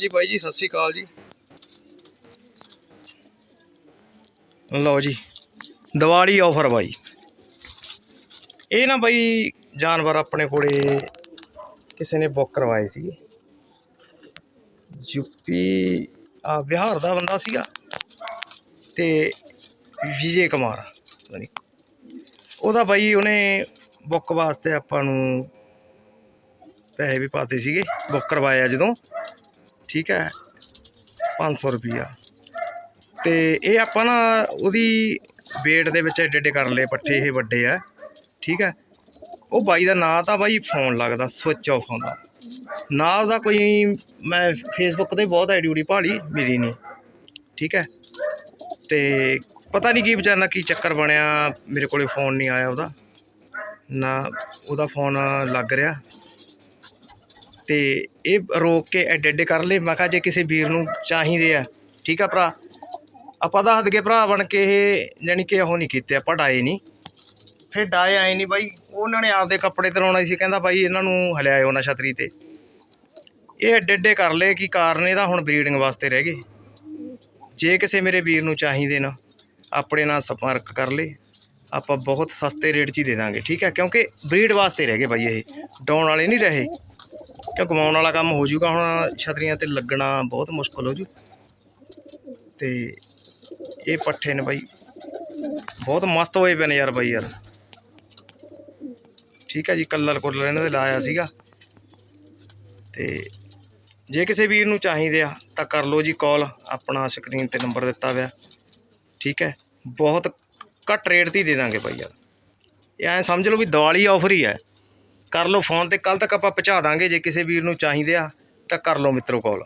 ਜੀ ਬਾਈ ਜੀ, ਸਤਿ ਸ੍ਰੀ ਅਕਾਲ ਜੀ। ਲਓ ਜੀ, ਦੀਵਾਲੀ ਆਫਰ ਬਾਈ। ਇਹ ਨਾ ਬਾਈ, ਜਾਨਵਰ ਆਪਣੇ ਕੋਲੇ ਕਿਸੇ ਨੇ ਬੁੱਕ ਕਰਵਾਏ ਸੀਗੇ। ਯੂਪੀ, ਆ ਬਿਹਾਰ ਦਾ ਬੰਦਾ ਸੀਗਾ ਤੇ ਵਿਜੇ ਕੁਮਾਰ ਉਹਦਾ ਬਾਈ ਉਹਨੇ ਬੁੱਕ ਵਾਸਤੇ ਆਪਾਂ ਨੂੰ ਪੈਸੇ ਵੀ ਪਾਤੇ ਸੀਗੇ, ਬੁੱਕ ਕਰਵਾਇਆ ਜਦੋਂ। ਠੀਕ ਹੈ 500 ਰੁਪਿਆ ਤੇ ਇਹ ਆਪਾਂ ਨਾ ਉਹਦੀ ਵੇਟ ਦੇ ਵਿੱਚ ਐਡੇ ਐਡੇ ਕਰ ਲਏ, ਪੱਠੇ ਇਹ ਵੱਡੇ ਆ, ਠੀਕ ਹੈ। ਉਹ ਬਾਈ ਦਾ ਨਾਂ ਤਾਂ ਬਾਈ ਫੋਨ ਲੱਗਦਾ ਸਵਿਚ ਆਫ ਹੁੰਦਾ। ਨਾ ਉਹਦਾ ਕੋਈ ਮੈਂ ਫੇਸਬੁੱਕ ਤੇ ਬਹੁਤ ਆਈਡੀ ਉਡੀ ਭਾਲੀ ਮਿਲੀ ਨਹੀਂ ਠੀਕ ਹੈ। ਤੇ ਪਤਾ ਨਹੀਂ ਕੀ ਵਿਚਾਰਾ ਕੀ ਚੱਕਰ ਬਣਿਆ, ਮੇਰੇ ਕੋਲੇ ਫੋਨ ਨਹੀਂ ਆਇਆ ਉਹਦਾ। ਨਾ ਉਹਦਾ ਫੋਨ ਲੱਗ ਰਿਹਾ। ਅਤੇ ਇਹ ਰੋਕ ਕੇ ਐਡੇ ਐਡੇ ਕਰ ਲਏ। ਮੈਂ ਕਿਹਾ ਜੇ ਕਿਸੇ ਵੀਰ ਨੂੰ ਚਾਹੀਦੇ ਆ। ਠੀਕ ਆ ਭਰਾ? ਆਪਾਂ ਦੱਸ ਦਈਏ ਭਰਾ ਬਣ ਕੇ ਇਹ ਜਾਣੀ ਕਿ ਉਹ ਨਹੀਂ ਕੀਤੇ, ਆਪਾਂ ਡਾਏ ਨਹੀਂ। ਫਿਰ ਡਾਏ ਆਏ ਨਹੀਂ ਬਾਈ। ਉਹਨਾਂ ਨੇ ਆਪਦੇ ਕੱਪੜੇ ਤਰਾਉਣਾ ਸੀ। ਕਹਿੰਦਾ ਬਾਈ ਇਹਨਾਂ ਨੂੰ ਹਲਿਆਇਓ ਨਾ ਛਤਰੀ ਤੇ। ਇਹ ਐਡੇ ਐਡੇ ਕਰ ਲਏ ਕਿ ਕਾਰਨ ਇਹਦਾ ਹੁਣ ਬਰੀਡਿੰਗ ਵਾਸਤੇ ਰਹਿ ਗਏ। ਜੇ ਕਿਸੇ ਮੇਰੇ ਵੀਰ ਨੂੰ ਚਾਹੀਦੇ ਨਾ, ਆਪਣੇ ਨਾਲ ਸੰਪਰਕ ਕਰ ਲੇ ਆਪਾਂ ਬਹੁਤ ਸਸਤੇ ਰੇਟ 'ਚ ਹੀ ਦੇ ਦਾਂਗੇ। ਠੀਕ ਹੈ ਕਿਉਂਕਿ ਬਰੀਡ ਵਾਸਤੇ ਰਹਿ ਗਏ ਬਾਈ ਇਹ। ਡਾਉਣ ਵਾਲੇ ਨਹੀਂ ਰਹੇ। ਕਿਉਂ ਕਮਾਉਣ ਵਾਲਾ ਕੰਮ ਹੋ ਜਾਊਗਾ। ਹੁਣ ਛਤਰੀਆਂ ਤੇ ਲੱਗਣਾ ਬਹੁਤ ਮੁਸ਼ਕਲ ਹੋ ਜੂ। ਤੇ ਇਹ ਪੱਠੇ ਨੇ ਬਾਈ। ਬਹੁਤ ਮਸਤ ਹੋਏ ਪਏ ਨੇ ਯਾਰ ਬਾਈ ਯਾਰ। ਠੀਕ ਹੈ ਜੀ, ਕਲਰ ਕੁਲਰ ਇਹਨਾਂ ਦੇ ਲਾਇਆ ਸੀਗਾ। ਤੇ ਜੇ ਕਿਸੇ ਵੀਰ ਨੂੰ ਚਾਹੀਦੇ ਆ, ਤਾਂ ਕਰ ਲਓ ਜੀ ਕਾਲ ਆਪਣਾ ਸਕਰੀਨ ਤੇ ਨੰਬਰ ਦਿੱਤਾ ਹੋਇਆ। ਠੀਕ ਹੈ, ਬਹੁਤ ਘੱਟ ਰੇਟ ਤੇ ਹੀ ਦੇ ਦਾਂਗੇ ਬਾਈ ਯਾਰ। ਇਹ ਐਂ ਸਮਝ ਲਓ ਵੀ ਦੀਵਾਲੀ ਆਫਰ ਹੀ ਹੈ। ਕਰ ਲਓ ਫੋਨ ਤੇ ਕੱਲ ਤੱਕ ਆਪਾਂ ਪਹੁੰਚਾ ਦਾਂਗੇ, ਜੇ ਕਿਸੇ ਵੀਰ ਨੂੰ ਚਾਹੀਦੇ ਆ, ਤਾਂ ਕਰ ਲਓ ਮਿੱਤਰੋ ਕਾਲ